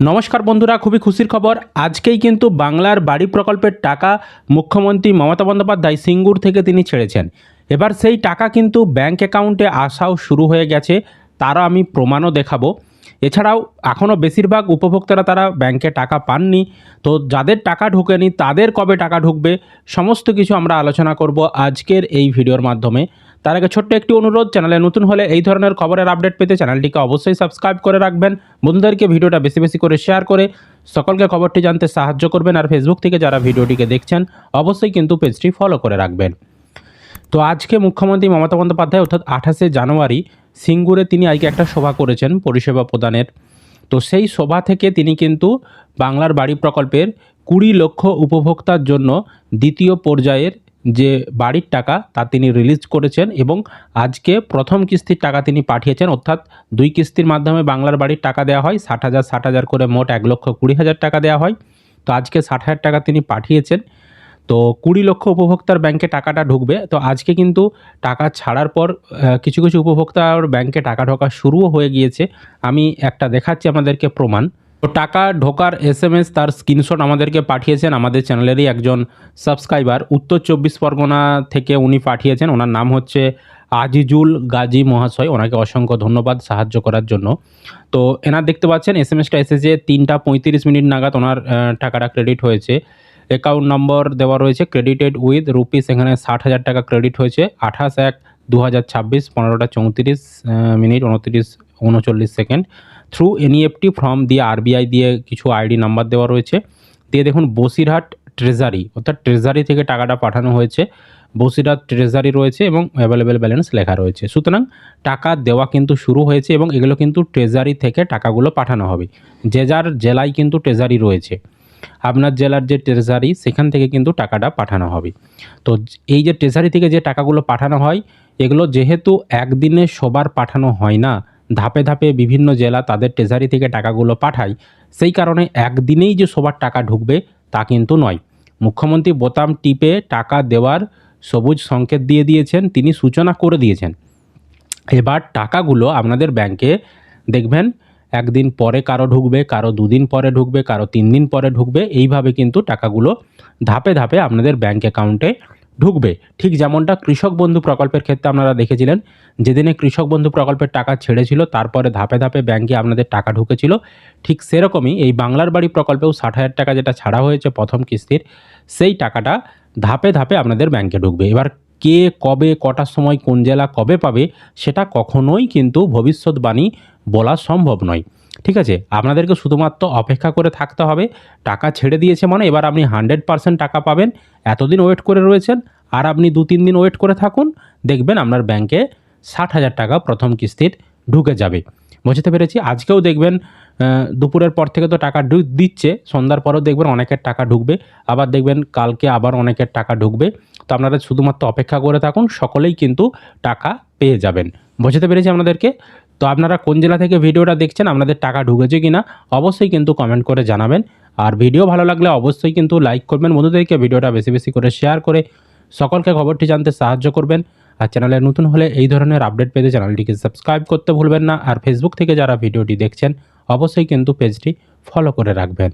নমস্কার বন্ধুরা, খুবই খুশির খবর। আজকেই কিন্তু বাংলার বাড়ি প্রকল্পের টাকা মুখ্যমন্ত্রী মমতা বন্দ্যোপাধ্যায় সিঙ্গুর থেকে তিনি ছেড়েছেন। এবার সেই টাকা কিন্তু ব্যাংক অ্যাকাউন্টে আসাও শুরু হয়ে গেছে, তারও আমি প্রমাণও দেখাবো। এছাড়াও এখনও বেশিরভাগ উপভোক্তারা তারা ব্যাংকে টাকা পাননি, তো যাদের টাকা ঢোকেনি তাদের কবে টাকা ঢুকবে, সমস্ত কিছু আমরা আলোচনা করব আজকের এই ভিডিওর মাধ্যমে। তার আগে ছোট্ট একটি অনুরোধ, চ্যানেলে নতুন হলে এই ধরনের খবরের আপডেট পেতে চ্যানেলটিকে অবশ্যই সাবস্ক্রাইব করে রাখবেন। বন্ধুদেরকে ভিডিওটা বেশি বেশি করে শেয়ার করে সকলকে খবরটি জানতে সাহায্য করবেন আর ফেসবুক থেকে যারা ভিডিওটিকে দেখছেন, অবশ্যই কিন্তু পেজটি ফলো করে রাখবেন। তো আজকে মুখ্যমন্ত্রী মমতা বন্দ্যোপাধ্যায়, অর্থাৎ আঠাশে জানুয়ারি, সিঙ্গুরে তিনি আজকে একটা সভা করেছেন পরিষেবা প্রদানের। তো সেই সভা থেকে তিনি কিন্তু বাংলার বাড়ি প্রকল্পের কুড়ি লক্ষ উপভোক্তার জন্য দ্বিতীয় পর্যায়ের যে বাড়ির টাকা তা তিনি রিলিজ করেছেন এবং আজকে প্রথম কিস্তির টাকা তিনি পাঠিয়েছেন, অর্থাৎ দুই কিস্তির মাধ্যমে বাংলার বাড়ির টাকা দেওয়া হয়, ষাট হাজার ষাট হাজার করে মোট এক লক্ষ কুড়ি হাজার টাকা দেওয়া হয়। তো আজকে ষাট হাজার টাকা তিনি পাঠিয়েছেন। তো কুড়ি লক্ষ উপভোক্তার ব্যাংকে টাকাটা ঢুকবে। তো আজকে কিন্তু টাকা ছাড়ার পর কিছু কিছু উপভোক্তার ব্যাংকে টাকা ঢোকা শুরুও হয়ে গিয়েছে। আমি একটা দেখাচ্ছি আমাদেরকে প্রমাণ। তো টাকা ঢোকার এস এম এস তার স্ক্রিনশট আমাদেরকে পাঠিয়েছেন, আমাদের চ্যানেলেরই একজন সাবস্ক্রাইবার উত্তর চব্বিশ পরগনা থেকে উনি পাঠিয়েছেন, ওনার নাম হচ্ছে আজিজুল গাজী মহাশয়। ওনাকে অসংখ্য ধন্যবাদ সাহায্য করার জন্য। তো এনার দেখতে পাচ্ছেন এস এম এসটা এসেছে তিনটা পঁয়ত্রিশ মিনিট নাগাদ ওনার টাকাটা ক্রেডিট হয়েছে। অ্যাকাউন্ট নম্বর দেওয়া রয়েছে ক্রেডিটেড উইথ রুপিস এখানে ষাট হাজার টাকা ক্রেডিট হয়েছে। আঠাশ এক দু হাজার ছাব্বিশ, পনেরোটা চৌত্রিশ মিনিট, উনত্রিশ উনচল্লিশ সেকেন্ড। থ্রু এনইএফটি ফ্রম দিয়ে আরবিআই দিয়ে কিছু আইডি নাম্বার দেওয়া রয়েছে। দিয়ে দেখুন, বসিরহাট ট্রেজারি অর্থাৎ ট্রেজারি থেকে টাকাটা পাঠানো হয়েছে। বসিরহাট ট্রেজারি রয়েছে এবং অ্যাভেলেবেল ব্যালেন্স লেখা রয়েছে। সুতরাং টাকা দেওয়া কিন্তু শুরু হয়েছে এবং এগুলো কিন্তু ট্রেজারি থেকে টাকাগুলো পাঠানো হবে। যে যার জেলায় কিন্তু ট্রেজারি রয়েছে। আপনার জেলার যে ট্রেজারি সেখান থেকে কিন্তু টাকাটা পাঠানো হবে। তো এই যে ট্রেজারি থেকে যে টাকাগুলো পাঠানো হয়, এগুলো যেহেতু একদিনে সবার পাঠানো হয় না ধাপে ধাপে বিভিন্ন জেলা তাদের ট্রেজারি থেকে টাকাগুলো পাঠায়। সেই কারণে একদিনেই যে সবার টাকা ঢুকবে তা কিন্তু নয়। মুখ্যমন্ত্রী বোতাম টিপে টাকা দেওয়ার সবুজ সংকেত দিয়ে দিয়েছেন, তিনি সূচনা করে দিয়েছেন। এবার টাকাগুলো আপনাদের ব্যাংকে দেখবেন, একদিন পরে কারও ঢুকবে, কারও দুদিন পরে ঢুকবে, কারও তিন দিন পরে ঢুকবে, এইভাবে কিন্তু টাকাগুলো ধাপে ধাপে আপনাদের ব্যাংক অ্যাকাউন্টে ঢুকবে। ঠিক যেমনটা কৃষক বন্ধু প্রকল্পের ক্ষেত্রে আপনারা দেখেছিলেন, যেদিনে কৃষক বন্ধু প্রকল্পের টাকা ছেড়েছিল, তারপরে ধাপে ধাপে ব্যাংকে আপনাদের টাকা ঢুকেছিল, ঠিক সেরকমই এই বাংলার বাড়ি প্রকল্পেও ষাট হাজার টাকা যেটা ছাড়া হয়েছে প্রথম কিস্তির, সেই টাকাটা ধাপে ধাপে আপনাদের ব্যাংকে ঢুকবে। এবার কে কবে, কটার সময় কোন জেলা কবে পাবে, সেটা কখনোই কিন্তু ভবিষ্যৎবাণী বলা সম্ভব নয়। ঠিক আছে? আপনাদেরকে শুধুমাত্র অপেক্ষা করে থাকতে হবে। টাকা ছেড়ে দিয়েছে মানে এবার আপনি হান্ড্রেড পার্সেন্ট টাকা পাবেন। এতদিন ওয়েট করে রয়েছেন। আর আপনি দু তিন দিন ওয়েট করে থাকুন। দেখবেন আপনার ব্যাংকে ষাট হাজার টাকা প্রথম কিস্তির ঢুকে যাবে। বুঝতে পেরেছি। আজকেও দেখবেন দুপুরের পর থেকে তো টাকা দিচ্ছে, সন্ধ্যার পরেও দেখবেন অনেকের টাকা ঢুকবে, আবার দেখবেন কালকে আবার অনেকের টাকা ঢুকবে। তো আপনারা শুধুমাত্র অপেক্ষা করে থাকুন, সকলেই কিন্তু টাকা পেয়ে যাবেন। বুঝতে পেরেছি আপনাদেরকে? তো আপনারা কোন জেলা থেকে ভিডিওটা দেখছেন, আপনাদের টাকা ঢুকেছে কি না অবশ্যই কিন্তু কমেন্ট করে জানাবেন। আর ভিডিও ভালো লাগলে অবশ্যই কিন্তু লাইক করবেন। বন্ধুদেরকে ভিডিওটা বেশি বেশি করে শেয়ার করে সকলকে খবরটি জানতে সাহায্য করবেন। আর চ্যানেলে নতুন হলে এই ধরনের আপডেট পেতে চ্যানেলটিকে সাবস্ক্রাইব করতে ভুলবেন না। আর ফেসবুক থেকে যারা ভিডিওটি দেখছেন, অবশ্যই কিন্তু পেজটি ফলো করে রাখবেন।